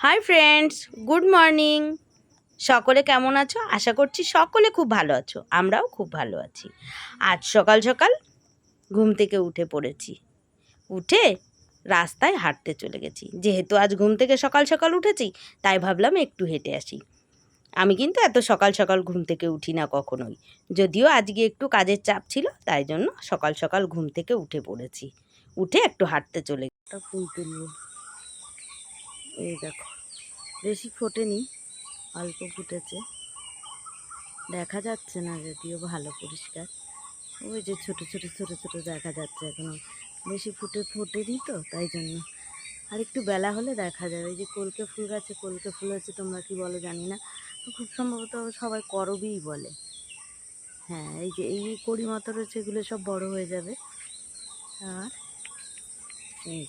Hi friends good morning সকলে কেমন আছো? আশা করছি সকলে খুব ভালো আছো। আমরাও খুব ভালো আছি। আজ সকাল সকাল ঘুম থেকে উঠে পড়েছি। উঠে রাস্তায় হাঁটতে চলে গেছি। যেহেতু আজ ঘুম থেকে সকাল সকাল উঠেছি, তাই ভাবলাম একটু হেঁটে আসি। আমি কিন্তু এত সকাল সকাল ঘুম থেকে উঠি না কখনোই। যদিও আজকে একটু কাজের চাপ ছিল, তাই জন্য সকাল সকাল ঘুম থেকে উঠে পড়েছি। উঠে একটু হাঁটতে চলে তুলবো এই দেখো। বেশি ফোটেনি, অল্প ফুটেছে। দেখা যাচ্ছে না যদিও ভালো পরিষ্কার। ওই যে ছোট ছোট ছোট ছোট দেখা যাচ্ছে এখনও। বেশি ফুটে, ফোটেনি তো, তাই জন্য। আর একটু বেলা হলে দেখা যাবে এই যে কলকে ফুল গাছে কলকে ফুল আছে তোমরা কি বলো জানি না। খুব সম্ভবত সবাই করবেই বলে। হ্যাঁ এই যে এই কড়ি মতো রয়েছে এগুলো সব বড় হয়ে যাবে। আর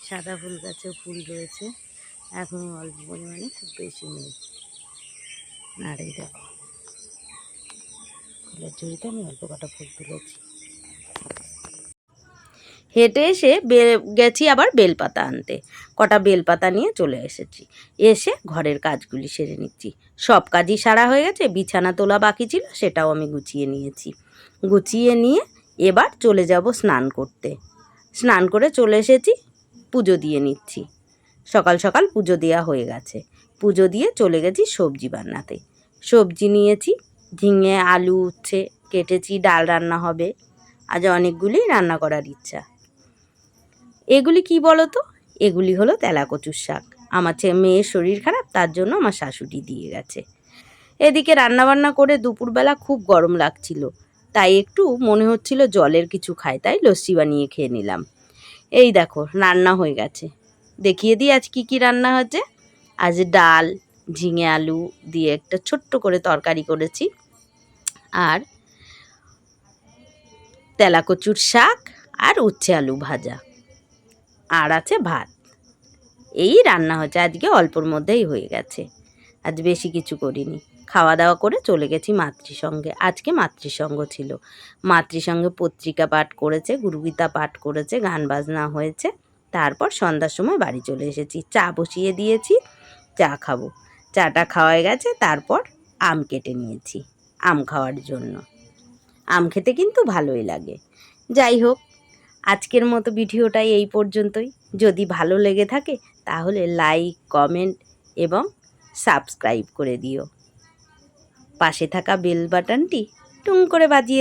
সাদা ফুল গাছেও ফুল রয়েছে। এখন অল্প পরিমাণে বেশি নেই। আর এই দেখো, ফুলের ঝুড়িতে আমি অল্প কটা ফুল তুলেছি। হেঁটে এসে গেছি আবার বেলপাতা আনতে। কটা বেলপাতা নিয়ে চলে এসেছি। এসে ঘরের কাজগুলি সেরে নিচ্ছি। সব কাজই সারা হয়ে গেছে, বিছানা তোলা বাকি ছিল, সেটাও আমি গুছিয়ে নিয়েছি। গুছিয়ে নিয়ে এবার চলে যাব স্নান করতে। স্নান করে চলে এসেছি, পুজো দিয়ে নিচ্ছি। সকাল সকাল পুজো দেওয়া হয়ে গেছে। পুজো দিয়ে চলে গেছি সবজি বান্নাতে সবজি নিয়েছি, ঝিঙে, আলু উচ্ছে, কেটেছি, ডাল রান্না হবে। আজ অনেকগুলি রান্না করার ইচ্ছা। এগুলি কি বলো তো এগুলি হলো তেলা কচুর শাক। আমার ছে, মেয়ের শরীর খারাপ, তার জন্য আমার শাশুড়ি দিয়ে গেছে। এদিকে রান্নাবান্না করে দুপুরবেলা খুব গরম লাগছিল। তাই একটু মনে হচ্ছিল জলের কিছু খাই, তাই লস্যি বানিয়ে খেয়ে নিলাম। এই দেখো, রান্না হয়ে গেছে। দেখিয়ে দিই আজ কি কি রান্না হচ্ছে আজ ডাল, ঝিঙে আলু দিয়ে একটা ছোট্ট করে তরকারি করেছি। আর তেলা কচুর শাক আর উচ্ছে আলু ভাজা। আর আছে ভাত। এই রান্না হচ্ছে আজকে অল্পর মধ্যেই হয়ে গেছে। আজ বেশি কিছু করিনি। খাওয়া দাওয়া করে চলে গেছি মাতৃসঙ্গে। আজকে মাতৃসঙ্গ ছিল। মাতৃসঙ্গে পত্রিকা পাঠ করেছে, গুরুগীতা পাঠ করেছে, গান বাজনা হয়েছে। তারপর সন্ধ্যার সময় বাড়ি চলে এসেছি। চা বসিয়ে দিয়েছি, চা খাব। চাটা খাওয়া গেছে, তারপর আম কেটে নিয়েছি, আম খাওয়ার জন্য। আম খেতে কিন্তু ভালোই লাগে। যাই হোক, আজকের মতো ভিডিওটাই এই পর্যন্তই। যদি ভালো লেগে থাকে, তাহলে লাইক, কমেন্ট এবং সাবস্ক্রাইব করে দিও। পাশে থাকা বেল বাটনটি টুং করে বাজিয়ে